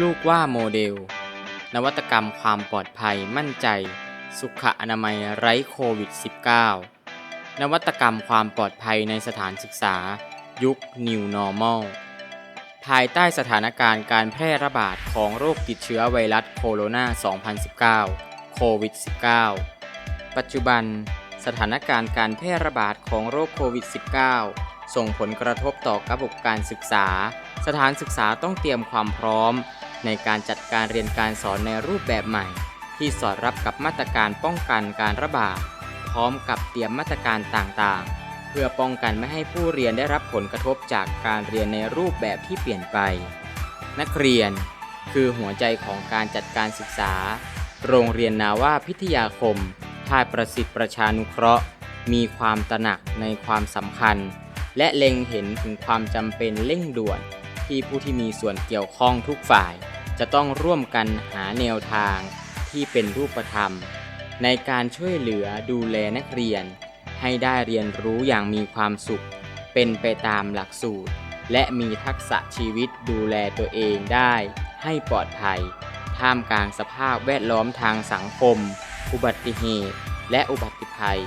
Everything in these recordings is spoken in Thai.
ลูกว่าโมเดล นวัตกรรมความปลอดภัยมั่นใจ สุขอนามัยไร้โควิด -19 นวัตกรรมความปลอดภัยในสถานศึกษา ยุค New Normal ภายใต้สถานการณ์การแพร่ระบาดของโรคติดเชื้อไวรัสโคโรนา 2019 โควิด -19 ปัจจุบัน สถานการณ์การแพร่ระบาดของโรคโควิด -19 ส่งผลกระทบต่อระบบการศึกษา สถานศึกษาต้องเตรียมความพร้อม ในการจัดการเรียนการสอนในรูปแบบใหม่ ที่สอดรับกับมาตรการป้องกันการระบาด พร้อมกับเตรียมมาตรการต่างๆ เพื่อป้องกันไม่ให้ผู้เรียนได้รับผลกระทบจากการเรียนในรูปแบบที่เปลี่ยนไป นักเรียน คือหัวใจของการจัดการศึกษา โรงเรียนนาว่าพิทยาคม ท่ายประสิทธิ์ประชานุเคราะห์ มีความตระหนักในความสำคัญ และเล็งเห็นถึงความจำเป็นเร่งด่วน ที่ผู้ที่มีส่วนเกี่ยวข้องทุกฝ่าย จะต้องร่วมกันหาแนวทางที่เป็นรูปธรรม ในการช่วยเหลือดูแลนักเรียน ให้ได้เรียนรู้อย่างมีความสุข เป็นไปตามหลักสูตร และมีทักษะชีวิตดูแลตัวเองได้ ให้ปลอดภัย ท่ามกลางสภาพแวดล้อมทางสังคม อุบัติเหตุ และอุบัติภัย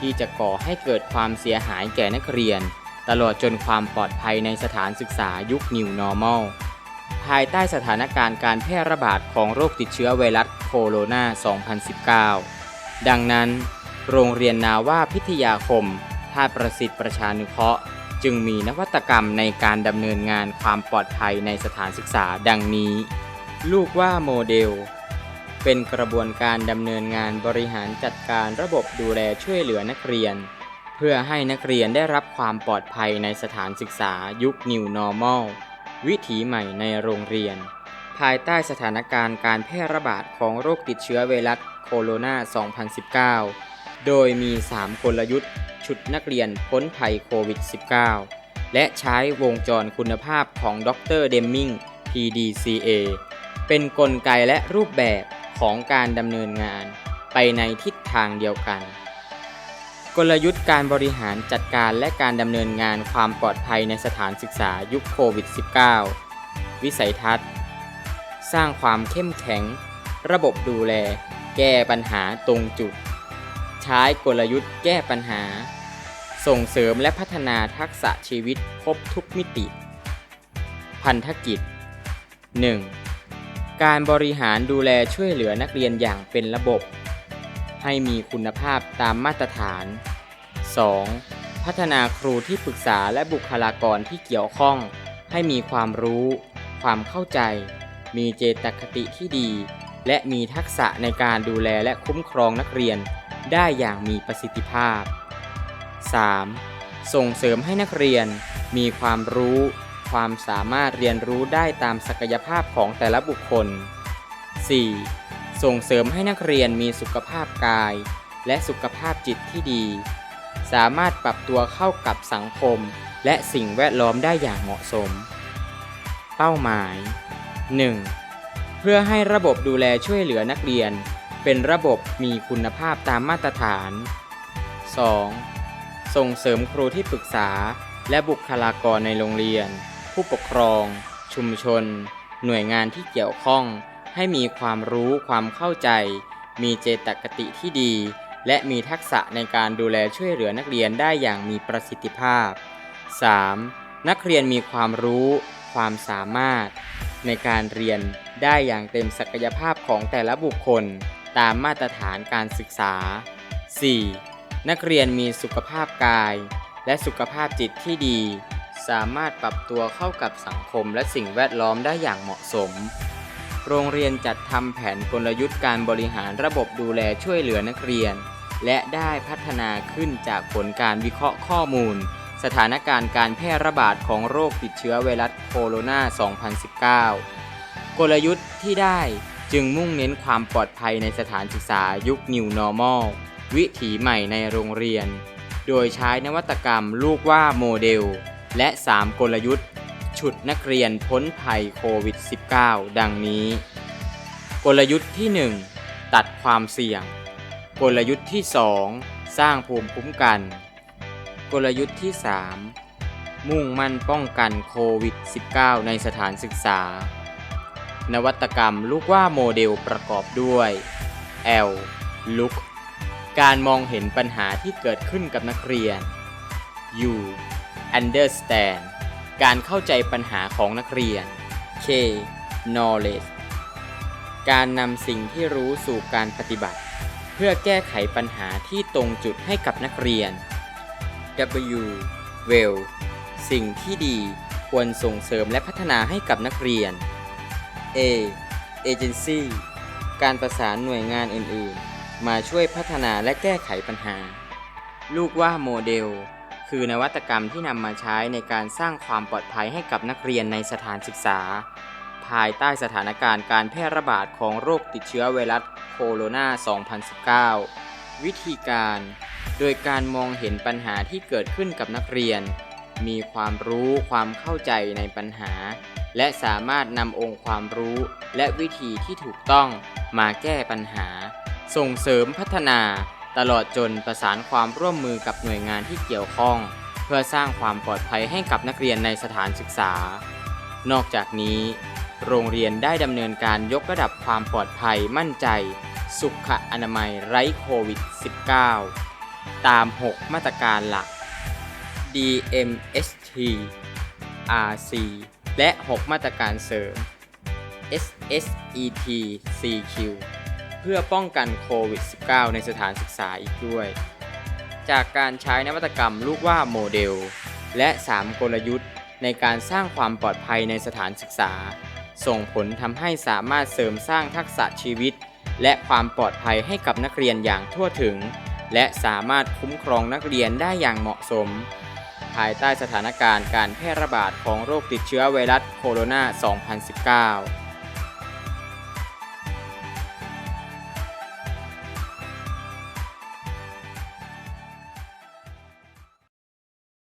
ที่จะก่อให้เกิดความเสียหายแก่นักเรียน ตลอดจนความปลอดภัยในสถานศึกษายุค New Normal ภายใต้สถานการณ์การแพร่ระบาดของโรคติดเชื้อไวรัสโคโรนา 2019 ดังนั้น โรงเรียนนาว่าพิทยาคมท่าประสิทธิ์ประชานุเคราะห์ จึงมีนวัตกรรมในการดำเนินงานความปลอดภัยในสถานศึกษาดังนี้ ลูกว่าโมเดล เป็นกระบวนการดำเนินงานบริหารจัดการระบบดูแลช่วยเหลือนักเรียน เพื่อให้นักเรียนได้รับความปลอดภัยในสถานศึกษายุค New Normal วิถีใหม่ในโรงเรียน ภายใต้สถานการณ์การแพร่ระบาดของโรคติดเชื้อไวรัสโคโรนา 2019 โดยมี 3 กลยุทธ์ ชุดนักเรียนพ้นภัยโควิด -19 และใช้วงจรคุณภาพของดรเดมมิง PDCA เป็นนกลไกและรูปแบบ ของการดำเนินงานไปในทิศทางเดียวกัน กลยุทธ์การบริหารจัดการและการดำเนินงานความปลอดภัยในสถานศึกษายุคโควิด -19 วิสัยทัศน์ สร้างความเข้มแข็ง ระบบดูแล แก้ปัญหาตรงจุด ใช้กลยุทธ์แก้ปัญหา ส่งเสริมและพัฒนาทักษะชีวิตครบทุกมิติ พันธกิจ 1. การบริหารดูแลช่วยเหลือนักเรียนอย่างเป็นระบบ ให้มีคุณภาพตามมาตรฐาน 2. พัฒนาครูที่ปรึกษาและบุคลากรที่เกี่ยวข้อง ให้มีความรู้ ความเข้าใจ มีเจตคติที่ดี และมีทักษะในการดูแลและคุ้มครองนักเรียนได้อย่างมีประสิทธิภาพ 3. ส่งเสริมให้นักเรียนมีความรู้ ความสามารถเรียนรู้ได้ตามศักยภาพของแต่ละบุคคล 4. ส่งเสริมให้นักเรียนมีสุขภาพกาย และสุขภาพจิตที่ดี สามารถปรับตัวเข้ากับสังคม และสิ่งแวดล้อมได้อย่างเหมาะสม เป้าหมาย 1. เพื่อให้ระบบดูแลช่วยเหลือนักเรียน เป็นระบบมีคุณภาพตามมาตรฐาน 2. ส่งเสริมครูที่ปรึกษาและบุคลากรในโรงเรียน ผู้ปกครอง ชุมชน หน่วยงานที่เกี่ยวข้อง ให้มีความรู้ความเข้าใจ มีเจตคติที่ดี และมีทักษะในการดูแลช่วยเหลือนักเรียนได้อย่างมีประสิทธิภาพ 3. นักเรียนมีความรู้ ความสามารถ ในการเรียนได้อย่างเต็มศักยภาพของแต่ละบุคคล ตามมาตรฐานการศึกษา 4. นักเรียนมีสุขภาพกาย และสุขภาพจิตที่ดี สามารถปรับตัวเข้ากับสังคมและสิ่งแวดล้อมได้อย่างเหมาะสม โรงเรียนจัดทำแผนกลยุทธ์การบริหารระบบดูแลช่วยเหลือนักเรียน และได้พัฒนาขึ้นจากผลการวิเคราะห์ข้อมูล สถานการณ์การแพร่ระบาดของโรคติดเชื้อไวรัสโคโรนา 2019 กลยุทธ์ที่ได้จึงมุ่งเน้นความปลอดภัยในสถานศึกษายุค New Normal วิถีใหม่ในโรงเรียน โดยใช้นวัตกรรมลูกว่าโมเดล และ 3 กลยุทธ์ ฉุดนักเรียนพ้นภัยโควิด -19 ดังนี้ กลยุทธ์ที่ 1 ตัดความเสี่ยง กลยุทธ์ที่ 2 สร้างภูมิคุ้มกัน กลยุทธ์ที่ 3 มุ่งมั่นป้องกันโควิด -19 ในสถานศึกษา นวัตกรรมลูกว่าโมเดลประกอบด้วย L Look การมองเห็นปัญหาที่เกิดขึ้นกับนักเรียน U Understand การเข้าใจปัญหาของนักเรียน K Knowledge การนำสิ่งที่รู้สู่การปฏิบัติ เพื่อแก้ไขปัญหาที่ตรงจุดให้กับนักเรียน W Well สิ่งที่ดีควรส่งเสริมและพัฒนาให้กับนักเรียน A Agency การประสานหน่วยงานอื่น ๆ มาช่วยพัฒนาและแก้ไขปัญหา ลูกว่าโมเดล คือนวัตกรรมที่นำมาใช้ในการสร้างความปลอดภัยให้กับนักเรียนในสถานศึกษา ภายใต้สถานการณ์การแพร่ระบาดของโรคติดเชื้อไวรัสโคโรนา 2019 วิธีการ โดยการมองเห็นปัญหาที่เกิดขึ้นกับนักเรียน มีความรู้ความเข้าใจในปัญหา และสามารถนำองค์ความรู้และวิธีที่ถูกต้องมาแก้ปัญหา ส่งเสริมพัฒนา ตลอดจนประสานความร่วมมือกับหน่วยงานที่เกี่ยวข้อง เพื่อสร้างความปลอดภัยให้กับนักเรียนในสถานศึกษา นอกจากนี้ โรงเรียนได้ดำเนินการยกระดับความปลอดภัยมั่นใจ สุขอนามัยไร้โควิด -19 ตาม 6 มาตรการหลัก DMST RC และ 6 มาตรการเสริม SSET CQ พื่อป้องกันโควิด -19 ในสถานศึกษาอีกด้วย จากการใช้นวัตกรรมลูกว่าโมเดล และ 3 กลยุทธ์ ในการสร้างความปลอดภัยในสถานศึกษา ส่งผลทำให้สามารถเสริมสร้างทักษะชีวิต และความปลอดภัยให้กับนักเรียนอย่างทั่วถึง และสามารถคุ้มครองนักเรียนได้อย่างเหมาะสม ภายใต้สถานการณ์การแพร่ระบาดของโรคติดเชื้อไวรัสโคโรนา 2019